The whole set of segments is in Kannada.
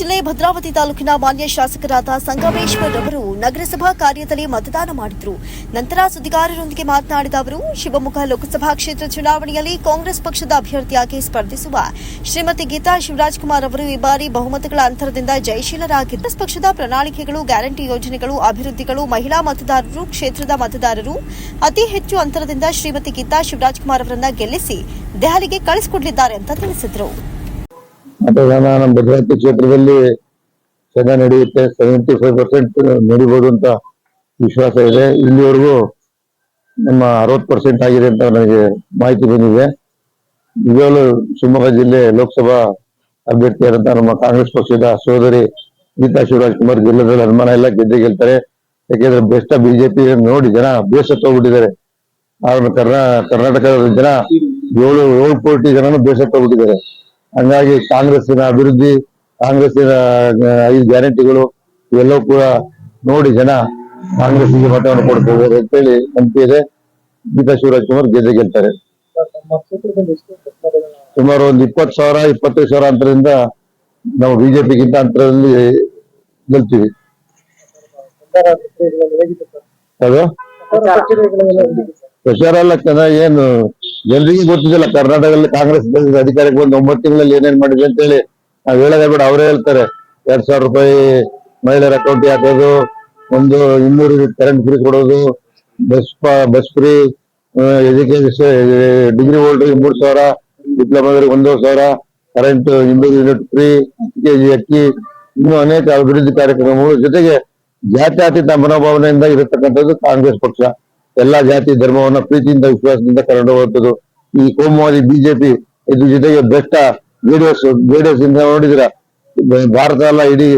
ಜಿಲ್ಲೆ ಭದ್ರಾವತಿ ತಾಲೂಕಿನ ಮಾನ್ಯ ಶಾಸಕರಾದ ಸಂಗಮೇಶ್ವರ್ ಅವರು ನಗರಸಭಾ ಕಾರ್ಯದಲ್ಲಿ ಮತದಾನ ಮಾಡಿದರು. ನಂತರ ಸುದ್ದಿಗಾರರೊಂದಿಗೆ ಮಾತನಾಡಿದ ಅವರು, ಶಿವಮೊಗ್ಗ ಲೋಕಸಭಾ ಕ್ಷೇತ್ರ ಚುನಾವಣೆಯಲ್ಲಿ ಕಾಂಗ್ರೆಸ್ ಪಕ್ಷದ ಅಭ್ಯರ್ಥಿಯಾಗಿ ಸ್ಪರ್ಧಿಸುವ ಶ್ರೀಮತಿ ಗೀತಾ ಶಿವರಾಜ್ ಕುಮಾರ್ ಅವರು ಈ ಬಾರಿ ಬಹುಮತಗಳ ಅಂತರದಿಂದ ಜಯಶೀಲರಾಗಿ ಕಾಂಗ್ರೆಸ್ ಪಕ್ಷದ ಪ್ರಣಾಳಿಕೆಗಳು, ಗ್ಯಾರಂಟಿ ಯೋಜನೆಗಳು, ಅಭಿವೃದ್ಧಿಗಳು, ಮಹಿಳಾ ಮತದಾರರು, ಕ್ಷೇತ್ರದ ಮತದಾರರು ಅತಿ ಹೆಚ್ಚು ಅಂತರದಿಂದ ಶ್ರೀಮತಿ ಗೀತಾ ಶಿವರಾಜ್ ಕುಮಾರ್ ಅವರನ್ನ ಗೆಲ್ಲಿಸಿ ದೆಹಲಿಗೆ ಕಳಿಸಿಕೊಡಲಿದ್ದಾರೆ ಅಂತ ತಿಳಿಸಿದರು. ಮತದಾನ ನಮ್ಮ ಭದ್ರಾವತಿ ಕ್ಷೇತ್ರದಲ್ಲಿ ಚೆನ್ನಾಗಿ ನಡೆಯುತ್ತೆ ಸೆವೆಂಟಿ ಫೈವ್ ಪರ್ಸೆಂಟ್ ನಡಿಬೋದು ಅಂತ ವಿಶ್ವಾಸ ಇದೆ. ಇಲ್ಲಿವರೆಗೂ ನಮ್ಮ ಅರವತ್ತು ಪರ್ಸೆಂಟ್ ಆಗಿದೆ ಅಂತ ನನಗೆ ಮಾಹಿತಿ ಬಂದಿದೆ. ನಿಜವಾಗ್ಲೂ ಶಿವಮೊಗ್ಗ ಜಿಲ್ಲೆ ಲೋಕಸಭಾ ಅಭ್ಯರ್ಥಿಯಾದಂತ ನಮ್ಮ ಕಾಂಗ್ರೆಸ್ ಪಕ್ಷದ ಸೋದರಿ ಗೀತಾ ಶಿವರಾಜ್ ಕುಮಾರ್ ಜಿಲ್ಲೆದಲ್ಲಿ ಅನುಮಾನ ಎಲ್ಲ ಗೆದ್ದೆ ಗೆಲ್ತಾರೆ. ಯಾಕೆಂದ್ರೆ ಬೆಸ್ಟ್ ಬಿಜೆಪಿ ನೋಡಿ ಜನ ಬೇಸತ್ತು ಹೋಗ್ಬಿಟ್ಟಿದ್ದಾರೆ. ಆದ್ರೆ ಕರ್ನಾ, ಕರ್ನಾಟಕದ ಜನ ಏಳು ಏಳು ಕೋಟಿ ಜನನು ಬೇಸತ್ತು ಹೋಗ್ಬಿಟ್ಟಿದ್ದಾರೆ. ಹಂಗಾಗಿ ಕಾಂಗ್ರೆಸ್ಸಿನ ಅಭಿವೃದ್ಧಿ ಕಾಂಗ್ರೆಸ್ಸಿನ ಐದು ಗ್ಯಾರಂಟಿಗಳು ಇವೆಲ್ಲವೂ ಕೂಡ ನೋಡಿ ಜನ ಕಾಂಗ್ರೆಸ್ಸಿಗೆ ಮತವನ್ನು ಕೊಡ್ಕೋಬಹುದು ಅಂತೇಳಿ ನಂಬಿಕೆ ಇದೆ. ಗೀತಾ ಶಿವರಾಜ್ ಕುಮಾರ್ ಗೆದ್ದೆ ಗೆಲ್ತಾರೆ. ಸುಮಾರು ಒಂದು ಇಪ್ಪತ್ತು ಸಾವಿರ ಇಪ್ಪತ್ತೈದು ಸಾವಿರ ಅಂತರದಿಂದ ನಾವು ಬಿಜೆಪಿಗಿಂತ ಅಂತರದಲ್ಲಿ ಗೆಲ್ತೀವಿ. ಪ್ರಚಾರ. ಎಲ್ಲ ಚೆನ್ನಾಗಿ ಏನು ಜನರಿಗೆ ಗೊತ್ತಿದ್ದಿಲ್ಲ, ಕರ್ನಾಟಕದಲ್ಲಿ ಕಾಂಗ್ರೆಸ್ ಅಧಿಕಾರಕ್ಕೆ ಬಂದು ಒಂಬತ್ತು ತಿಂಗಳಲ್ಲಿ ಏನೇನ್ ಮಾಡಿದೆ ಅಂತ ಹೇಳಿ ನಾವ್ ಹೇಳೋದೇ ಬೇಡ, ಅವರೇ ಹೇಳ್ತಾರೆ. ಎರಡ್ ಸಾವಿರ ರೂಪಾಯಿ ಮಹಿಳೆಯರ ಅಕೌಂಟ್ ಹಾಕೋದು, ಒಂದು ಇನ್ನೂರು ಕರೆಂಟ್ ಫ್ರೀ ಕೊಡೋದು bus bus free education degree ಹೋಲ್ಡರ್ಗೆ ಮೂರ್ ಸಾವಿರ ಡಿಪ್ಲೊಮಾದವ್ರಿಗೆ ಒಂದೂವರೆ ಸಾವಿರ ಕರೆಂಟ್ ಇನ್ನೂರು ಯೂನಿಟ್ ಫ್ರೀ ಕೆಜಿ ಅಕ್ಕಿ ಇನ್ನೂ ಅನೇಕ ಅಭಿವೃದ್ಧಿ ಕಾರ್ಯಕ್ರಮಗಳು ಜೊತೆಗೆ ಜಾತ್ಯಾತೀತ ಮನೋಭಾವನೆಯಿಂದ ಇರತಕ್ಕಂಥದ್ದು ಕಾಂಗ್ರೆಸ್ ಪಕ್ಷ. ಎಲ್ಲಾ ಜಾತಿ ಧರ್ಮವನ್ನ ಪ್ರೀತಿಯಿಂದ, ವಿಶ್ವಾಸದಿಂದ ಕರೆದು ಹೋಗ್ತದ್ದು ಈ ಕೋಮುವಾದಿ ಬಿಜೆಪಿ ಇದ್ರ ಜೊತೆಗೆ ಬೆಟ್ಟ ಜೆಡಿಎಸ್ ಜೆಡಿಎಸ್ ಇಂದ ನೋಡಿದ್ರ ಭಾರತ ಎಲ್ಲ ಇಡೀ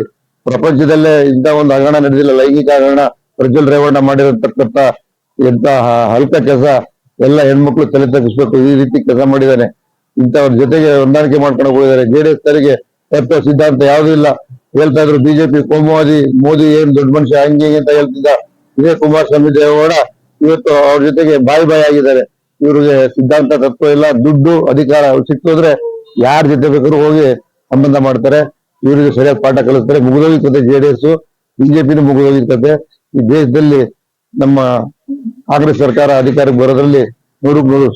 ಪ್ರಪಂಚದಲ್ಲೇ ಇಂತ ಒಂದು ಹಗರಣ ನಡೆದಿಲ್ಲ. ಲೈಂಗಿಕ ಹಗರಣ, ಪ್ರಜ್ವಲ್ ರೇವಣ್ಣ ಮಾಡಿರತಕ್ಕಂತ ಎಂತ ಹಲ್ಕ ಕೆಲಸ ಎಲ್ಲ ಹೆಣ್ಮಕ್ಳು ತಲೆ ತಗ್ಗಿಸ್ಬೇಕು. ಈ ರೀತಿ ಕೆಲಸ ಮಾಡಿದ್ದಾನೆ. ಇಂಥವ್ರ ಜೊತೆಗೆ ಹೊಂದಾಣಿಕೆ ಮಾಡ್ಕೊಂಡು ಹೋಗಿದ್ದಾರೆ. ಜೆಡಿಎಸ್ ತರಿಗೆ ತತ್ವ ಸಿದ್ಧಾಂತ ಯಾವುದೂ ಇಲ್ಲ. ಹೇಳ್ತಾ ಇದ್ರು, ಬಿಜೆಪಿ ಕೋಮುವಾದಿ, ಮೋದಿ ಏನ್ ದೊಡ್ಡ ಮನುಷ್ಯ ಹಂಗೆ ಅಂತ ಹೇಳ್ತಿದ್ದ. ಇದೇ ಕುಮಾರಸ್ವಾಮಿ ದೇವೇಗೌಡ ಇವತ್ತು ಅವ್ರ ಜೊತೆಗೆ ಬಾಯಿ ಬಾಯಿ ಆಗಿದ್ದಾರೆ. ಇವ್ರಿಗೆ ಸಿದ್ಧಾಂತ ತತ್ವ ಇಲ್ಲ, ದುಡ್ಡು, ಅಧಿಕಾರ ಸಿಕ್ಕೋದ್ರೆ ಯಾರ ಜೊತೆ ಬೇಕಾದ್ರೂ ಹೋಗಿ ಸಂಬಂಧ ಮಾಡ್ತಾರೆ. ಇವರಿಗೆ ಸರಿಯಾಗಿ ಪಾಠ ಕಲಿಸ್ತಾರೆ. ಮುಗಿದೋಗಿರ್ತದೆ ಜೆಡಿಎಸ್ ಬಿಜೆಪಿನೂ ಮುಗಿದೋಗಿರ್ತದೆ ಈ ದೇಶದಲ್ಲಿ ನಮ್ಮ ಕಾಂಗ್ರೆಸ್ ಸರ್ಕಾರ ಅಧಿಕಾರಕ್ಕೆ ಬರೋದ್ರಲ್ಲಿ ನೂರು ನೂರು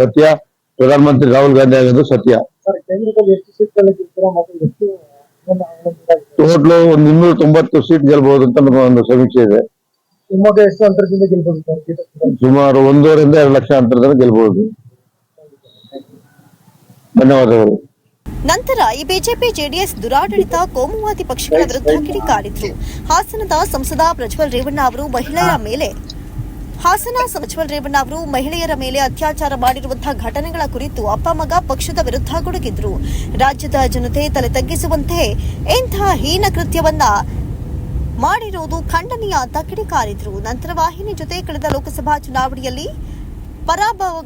ಸತ್ಯ. ಪ್ರಧಾನಮಂತ್ರಿ ರಾಹುಲ್ ಗಾಂಧಿ ಆಗೋದು ಸತ್ಯ? ಟೋಟ್ಲು ಒಂದು ಇನ್ನೂರ ತೊಂಬತ್ತು ಸೀಟ್ ಗೆಲ್ಬಹುದು ಅಂತ ನಮ್ಮ ಒಂದು ಸಮೀಕ್ಷೆ ಇದೆ. ಶಿವಮೊಗ್ಗ ಎಷ್ಟು ಅಂತರದಿಂದ ಗೆಲ್ಬಹುದು ಸರ್? ಸುಮಾರು ಒಂದೂವರೆಯಿಂದ ಎರಡು ಲಕ್ಷ ಅಂತರದಿಂದ ಗೆಲ್ಬಹುದು ಧನ್ಯವಾದಗಳು. ನಂತರ ಈ ಬಿಜೆಪಿ ಜೆಡಿಎಸ್ ದುರಾಡಳಿತ ಕೋಮುವಾದಿ ಪಕ್ಷಗಳ ವಿರುದ್ಧ ಕಿಡಿಕಾರಿದ್ರು. ಹಾಸನದ ಸಂಸದ ಪ್ರಜ್ವಲ್ ರೇವಣ್ಣ ಅವರು ಮಹಿಳೆಯರ ಮೇಲೆ ಹಾಸನ ಸಚಿವಲ್ ರೇವಣ್ಣ ಅವರು ಮಹಿಳೆಯರ ಮೇಲೆ ಅತ್ಯಾಚಾರ ಮಾಡಿರುವಂತಹ ಘಟನೆಗಳ ಕುರಿತು ಅಪ್ಪ ಮಗ ಪಕ್ಷದ ವಿರುದ್ಧ ಗುಡುಗಿದ್ರು. ರಾಜ್ಯದ ಜನತೆ ತಲೆ ತಗ್ಗಿಸುವಂತೆ ಇಂತಹ ಹೀನ ಕೃತ್ಯವನ್ನ ಮಾಡಿರುವುದು ಖಂಡನೀಯ ಅಂತ ಕಿಡಿಕಾರಿದ್ರು ನಂತರ ವಾಹಿನಿ ಜೊತೆ ಕಳೆದ ಲೋಕಸಭಾ ಚುನಾವಣೆಯಲ್ಲಿ ಪರಾಭವ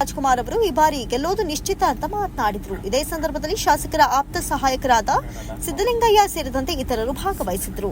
ರಾಜ್ಕುಮಾರ್ ಅವರು ಈ ಬಾರಿ ಗೆಲ್ಲೋದು ನಿಶ್ಚಿತ ಅಂತ ಮಾತನಾಡಿದ್ರು. ಇದೇ ಸಂದರ್ಭದಲ್ಲಿ ಶಾಸಕರ ಆಪ್ತ ಸಹಾಯಕರಾದ ಸಿದ್ದಲಿಂಗಯ್ಯ ಸೇರಿದಂತೆ ಇತರರು ಭಾಗವಹಿಸಿದ್ರು.